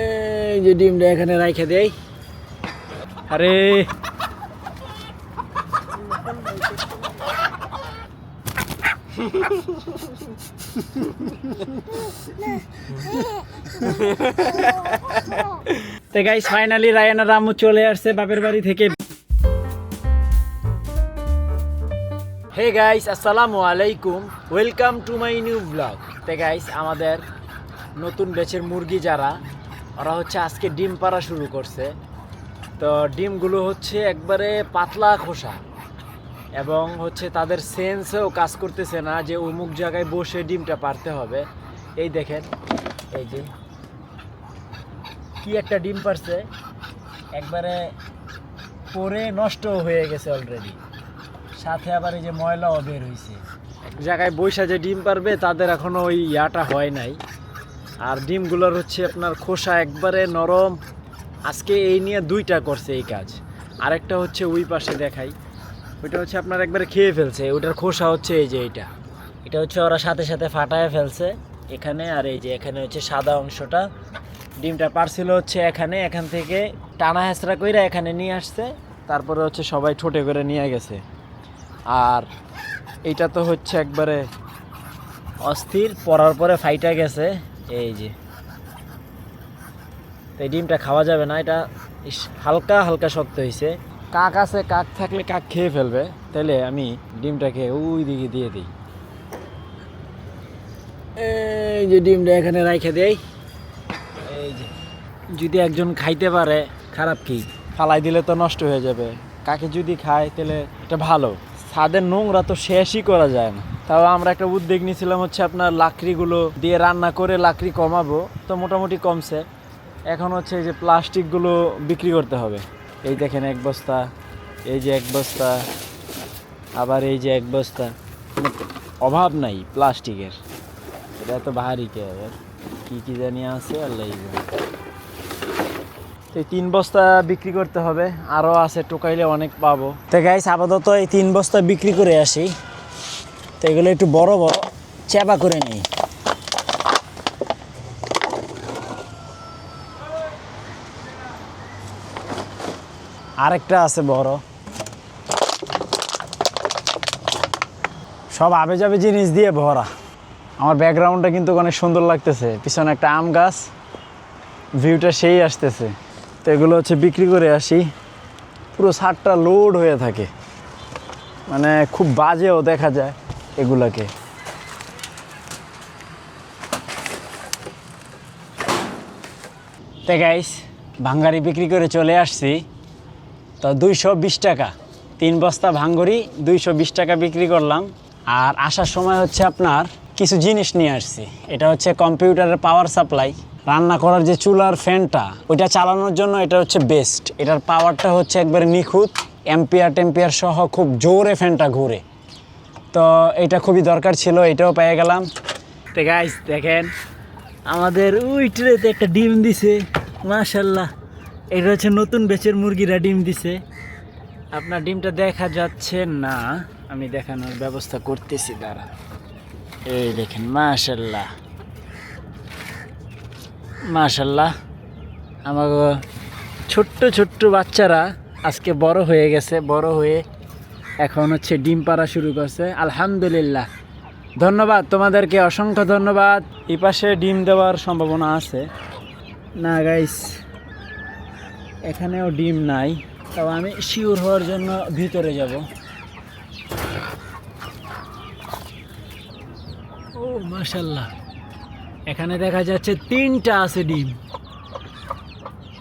এই যে ডিমটা এখানে রাইখে দেই। আরে। তো গাইস ফাইনালি রায়ানা রামু চলে আসছে বাপের বাড়ি থেকে। হে গাইস আসসালামু আলাইকুম। Welcome to my new blog তে গাইস আমাদের নতুন ব্যাচের মুরগি যারা ওরা হচ্ছে আজকে ডিম পাড়া শুরু করছে। তো ডিমগুলো হচ্ছে একবারে পাতলা খোসা এবং হচ্ছে তাদের সেন্সেও কাজ করতেছে না যে অমুক জায়গায় বসে ডিমটা পারতে হবে। এই দেখেন, এই যে কি একটা ডিম পারছে একবারে পরে নষ্ট হয়ে গেছে অলরেডি সাথে আবার এই যে ময়লাও বের হয়েছে এক জায়গায় বৈশা যে ডিম পারবে তাদের এখনও ওই ইয়াটা হয় নাই। আর ডিমগুলোর হচ্ছে আপনার খোসা একবারে নরম। আজকে এই নিয়ে দুইটা করছে এই কাজ। আরেকটা হচ্ছে ওই পাশে দেখাই। ওইটা হচ্ছে আপনার একবারে খেয়ে ফেলছে। ওটার খোসা হচ্ছে এই যে এইটা। এটা হচ্ছে ওরা সাথে সাথে ফাটায় ফেলছে এখানে। আর এই যে এখানে হচ্ছে সাদা অংশটা। ডিমটা পারছিল হচ্ছে এখানে। এখান থেকে টানা হেঁচড়া কইরা এখানে নিয়ে আসছে। তারপরে হচ্ছে সবাই ঠোঁটে করে নিয়ে গেছে। আর এইটা তো হচ্ছে একবারে অস্থির। পরার পরে ফাইটা গেছে। এই যে তো এই ডিমটা খাওয়া যাবে না এটা হালকা হালকা শক্ত হয়েছে কাক আছে কাক থাকলে কাক খেয়ে ফেলবে তাহলে আমি ডিমটাকে ওই দিকে দিয়ে দিই। এই যে ডিমটা এখানে রাইখে দেই। এই যে যদি একজন খাইতে পারে খারাপ কি? ফালাই দিলে তো নষ্ট হয়ে যাবে। কাকে যদি খায় তাহলে এটা ভালো। ছাদের নোংরা তো শেষই করা যায় না। তাও আমরা একটা উদ্যোগ নিয়েছিলাম হচ্ছে আপনার লাকড়িগুলো দিয়ে রান্না করে লাকড়ি কমাবো। তো মোটামুটি কমছে। এখন হচ্ছে এই যে প্লাস্টিকগুলো বিক্রি করতে হবে। এই দেখেন এক বস্তা, এই যে এক বস্তা, আবার এই যে এক বস্তা। মানে অভাব নাই প্লাস্টিকের। এটা তো ভারী কে আবার কী কী জানি আছে, আল্লাহ এই তিন বস্তা বিক্রি করতে হবে। আরও আছে, টোকাইলে অনেক পাবো। তো গাইস আপাতত এই তিন বস্তা বিক্রি করে আসি। তো এগুলো একটু বড় বড়, চেপা করে নিই। আরেকটা আছে বড়। সব আবে যাবে জিনিস দিয়ে ভরা। আমার ব্যাকগ্রাউন্ডটা কিন্তু অনেক সুন্দর লাগতেছে। পিছনে একটা আম গাছ ভিউটা সেই আসতেছে। তো এগুলো হচ্ছে বিক্রি করে আসি। পুরো ছাদটা লোড হয়ে থাকে। মানে খুব বাজেও দেখা যায়। এগুলাকে। গাইস ভাঙ্গারি বিক্রি করে চলে আসছি। তো দুইশো বিশ টাকা, তিন বস্তা ভাঙ্গরি, দুইশো বিশ টাকা বিক্রি করলাম। আর আসার সময় হচ্ছে আপনার কিছু জিনিস নিয়ে আসছি। এটা হচ্ছে কম্পিউটারের পাওয়ার সাপ্লাই রান্না করার যে চুলার ফ্যানটা, ওইটা চালানোর জন্য এটা হচ্ছে বেস্ট এটার পাওয়ারটা হচ্ছে একবারে নিখুঁত এম্পিয়ার টেম্পিয়ার সহ খুব জোরে ফ্যানটা ঘুরে। তো এটা খুবই দরকার ছিল, এটাও পেয়ে গেলাম। তো গাইস দেখেন, আমাদের ওই ট্রেতে একটা ডিম দিছে মাশাল্লাহ এটা হচ্ছে নতুন বেচের মুরগিরা ডিম দিছে। আপনার ডিমটা দেখা যাচ্ছে না, আমি দেখানোর ব্যবস্থা করতেছি, দাঁড়া। এই দেখেন মাশাল্লাহ মাশাল্লাহ আমার ছোট্ট ছোট্ট বাচ্চারা আজকে বড় হয়ে গেছে, বড় হয়ে এখন হচ্ছে ডিম পাড়া শুরু করছে। আলহামদুলিল্লাহ। ধন্যবাদ তোমাদেরকে, অসংখ্য ধন্যবাদ। এই পাশে ডিম দেওয়ার সম্ভাবনা আছে। না গাইস এখানেও ডিম নাই। তাও আমি শিওর হওয়ার জন্য ভিতরে যাব। ও মাশাল্লাহ এখানে দেখা যাচ্ছে তিনটা আছে ডিম।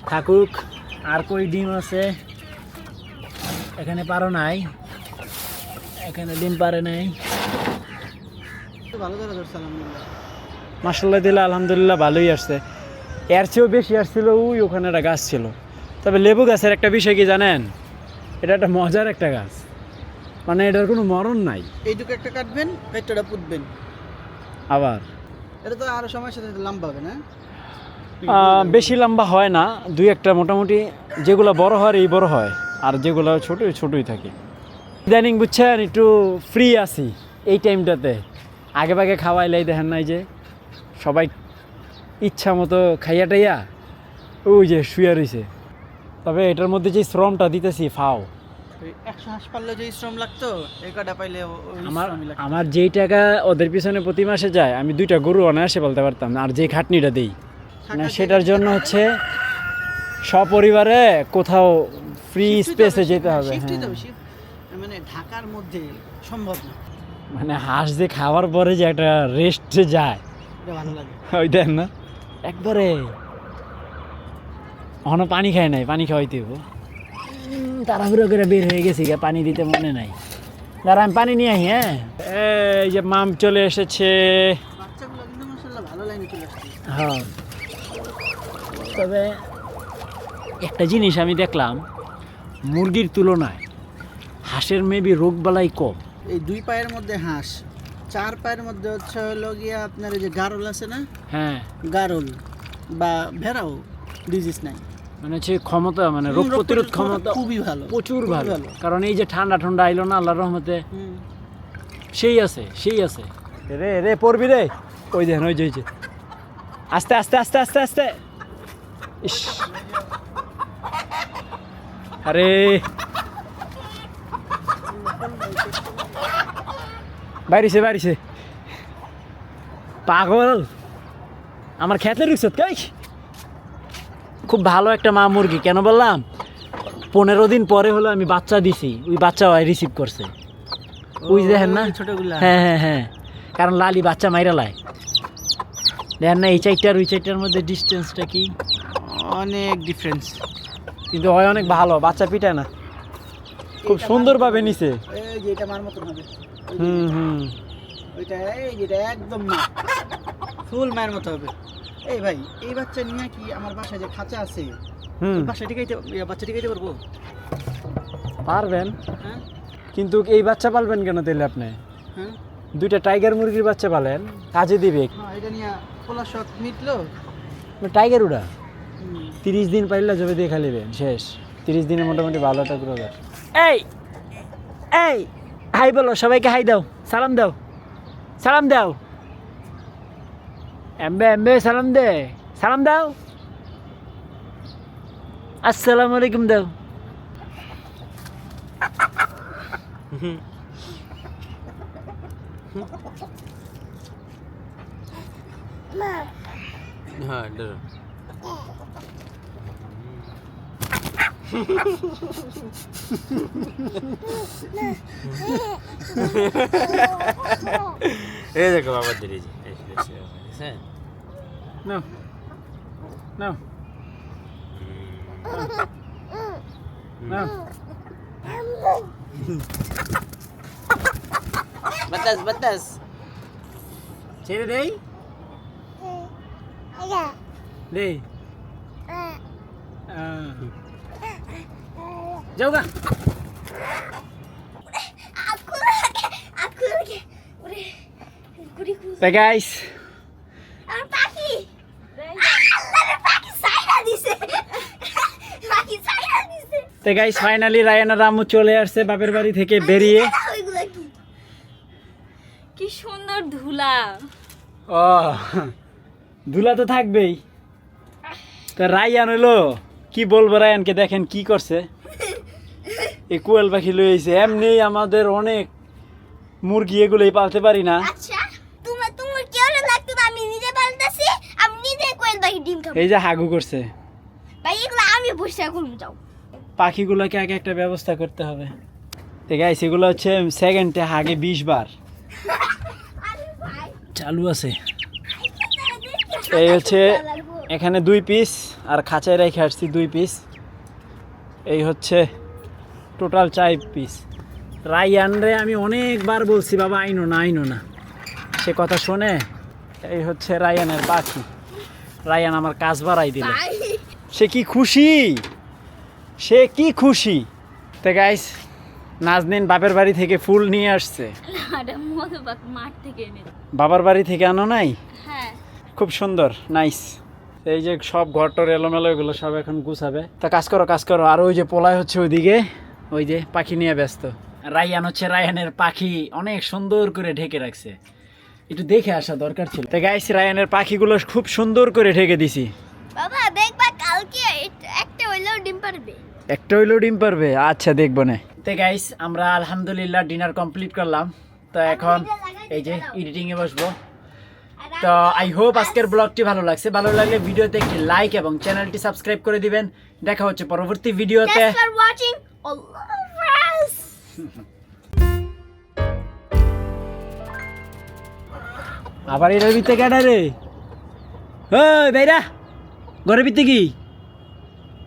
থাকুক, আর কই ডিম আছে? এখানে পারো নাই। এখানে ডিম পারে নাই। মাসাল্লাহ দিলে আলহামদুলিল্লাহ ভালোই আসছে। এর চেয়েও বেশি আসছিল ওই ওখানে একটা গাছ ছিল। তবে লেবু গাছের একটা বিষয় কি জানেন? এটা একটা মজার একটা গাছ। মানে এটার কোনো মরণ নাই। এইটুকু একটা কাটবেন পেটটা পুঁতবেন। আবার? এটা তো আরও সময়ের সাথে লম্বা হবে না? বেশি লম্বা হয় না। দুই একটা মোটামুটি যেগুলো বড় হয় এই বড় হয়। আর যেগুলো ছোট ছোটই থাকে। ইদানিং বুঝছেন একটু ফ্রি আছি এই টাইমটাতে আগে ভাগে খাওয়াইলেই দেখেন নাই যে সবাই ইচ্ছা মতো খাইয়া টাইয়া ওই যে শুয়ে রয়েছে তবে এটার মধ্যে যে শ্রমটা দিতেছি ফাও। ওই একশো হাঁস পারলে যে শ্রম লাগতো এই কটা পাইলে আমার আমার যেই টাকা ওদের পিছনে প্রতি মাসে যায় আমি দুইটা গরু অনায়াসে বলতে পারতাম আর যে খাটনিটা দিই। সেটার জন্য হচ্ছে সপরিবারে কোথাও ফ্রি স্পেসে যেতে হবে হ্যাঁ। মানে ঢাকার মধ্যে সম্ভব না। মানে হাঁস যে খাওয়ার পরে যে একটা রেস্ট যায়। ভালো লাগে। ওই না। একবারে। এখনও পানি খায় নাই পানি খাওয়াইতে হব তাড়াহুড়ো করে বের হয়ে গেছি গা, পানি দিতে মনে নাই। দাঁড়া আমি পানি নিয়ে আহি হ্যাঁ? এই যে মাম চলে এসেছে। হ্যাঁ। তবে একটা জিনিস আমি দেখলাম মুরগির তুলনায় হাঁসের মেবি রোগবালাই কম। এই দুই পায়ের মধ্যে হাঁস। চার পায়ের মধ্যে হচ্ছে হলো গিয়া আপনার এই যে গারল আছে না? হ্যাঁ। গারল বা ভেড়াও ডিজিজ নাই। মানে হচ্ছে ক্ষমতা মানে রোগ প্রতিরোধ ক্ষমতা খুবই ভালো প্রচুর ভালো। কারণ এই যে ঠান্ডা ঠান্ডা আইলো না আল্লাহর রহমতে। সেই আছে সেই আছে। রে রে পড়বি রে। ওই দেখেন ওই যে ওই যে। আস্তে আস্তে আস্তে আস্তে আস্তে। ইস। আরে। বাইরিছে বাইরিছে। পাগল। আমার খেতে রুকছত কাই খুব ভালো একটা মা মুরগি কেন বললাম? পনেরো দিন পরে হলো আমি বাচ্চা দিছি ওই বাচ্চা রিসিভ করছে। ওই দেখেন না? হ্যাঁ হ্যাঁ হ্যাঁ। কারণ লালি বাচ্চা মাইরা লাই দেখেন না এই চারটার ওই চারটার মধ্যে ডিস্টেন্সটা কি? অনেক ডিফারেন্স কিন্তু হয় অনেক ভালো বাচ্চা পিটায় না। খুব সুন্দরভাবে নিছে। এই যে এটা মার মতন হবে। হুম হুম। ওইটা এই যেটা একদম মা ফুল মায়ের মতো হবে। এই ভাই এই বাচ্চা নিয়ে কি আমার বাসায় যে খাঁচা আছে হুম। বাসায় টিকাইতে ইয়া, বাচ্চা পারব পারবেন। হ্যাঁ? কিন্তু এই বাচ্চা পালবেন কেন তাহলে আপনি? হ্যাঁ? দুইটা টাইগার মুরগির বাচ্চা পালেন কাজে দিবে। হ্যাঁ এটা নিয়ে খোলা শখ মিটলো। টাইগার উড়া। তিরিশ দিন পাইলে জবে দিয়ে খালিবেন শেষ। তিরিশ দিনে মোটামুটি ভালো একটা গ্রোথ এই এই হাই বলো, সবাইকে হাই দাও, সালাম দাও সালাম দাও। এমবে এমবে, সালাম দে, সালাম দাও। আসসালামু আলাইকুম দাও। হ্যাঁ এই দেখো বাবা জি হ্যাঁ। নাও। নাও। নাও। বাতাস বাতাস। ছেড়ে দেই? দেই। যাও গা। তো গাইস আমার পাখি? আল্লাহর পাখি সাইরা দিছে। পাখি সাইরা দিছে। তো গাইস ফাইনালি রায়ানা রামু চলে আসছে বাপের বাড়ি থেকে বেরিয়ে। কি? কি সুন্দর ধুলা। ও ধুলা তো থাকবেই। তা রায়ান হইল কি বলব রায়ানকে দেখেন কি করছে? এই কোয়েল পাখি লইছে এমনি আমাদের অনেক মুরগি এগুলোই পালতে পারি না। আচ্ছা এই যে হাগু করছে। পাখিগুলোকে আগে একটা ব্যবস্থা করতে হবে। গাইস এগুলো হচ্ছে সেকেন্ডে হাগে বিশ বার। চালু আছে। এই হচ্ছে এখানে দুই পিস আর খাঁচায় রেখে আসছি দুই পিস এই হচ্ছে টোটাল চার পিস রায়ান রে আমি অনেকবার বলছি বাবা আইনো না আইনো না। সে কথা শোনে এই হচ্ছে রায়ানের পাখি। রায়ান আমার কাজ বাড়াই দিল। সে কি খুশি? সে কি খুশি? তো গাইস নাজনিন বাপের বাড়ি থেকে ফুল নিয়ে আসছে। বাবার বাড়ি থেকে আনো নাই? হ্যাঁ। খুব সুন্দর নাইস এই যে সব ঘরটর এলোমেলো এগুলো সব এখন গুছাবে। তা কাজ করো কাজ করো। আর ওই যে পোলায় হচ্ছে ওইদিকে। ওই যে পাখি নিয়ে ব্যস্ত। রায়ান হচ্ছে রায়ানের পাখি অনেক সুন্দর করে ঢেকে রাখছে। একটু দেখে আসা দরকার ছিল। তাই গাইস রায়ানের পাখিগুলো খুব সুন্দর করে ঢেকে দিছি। বাবা দেখবা কালকে একটা হইলেও ডিম পারবে। একটা হইলেও ডিম পারবে? আচ্ছা দেখব না। তো গাইস আমরা আলহামদুলিল্লাহ ডিনার কমপ্লিট করলাম। তো এখন এই যে এডিটিং এ বসবো। তো আই হোপ আজকের ব্লগটি ভালো লাগছে। ভালো লাগলে ভিডিওতে একটি লাইক এবং চ্যানেলটি সাবস্ক্রাইব করে দিবেন। দেখা হচ্ছে পরবর্তী ভিডিওতে. Allah us. আবার এটার ভিতরে কেডা রে ওই বেড়া ঘরের ভিতরে কি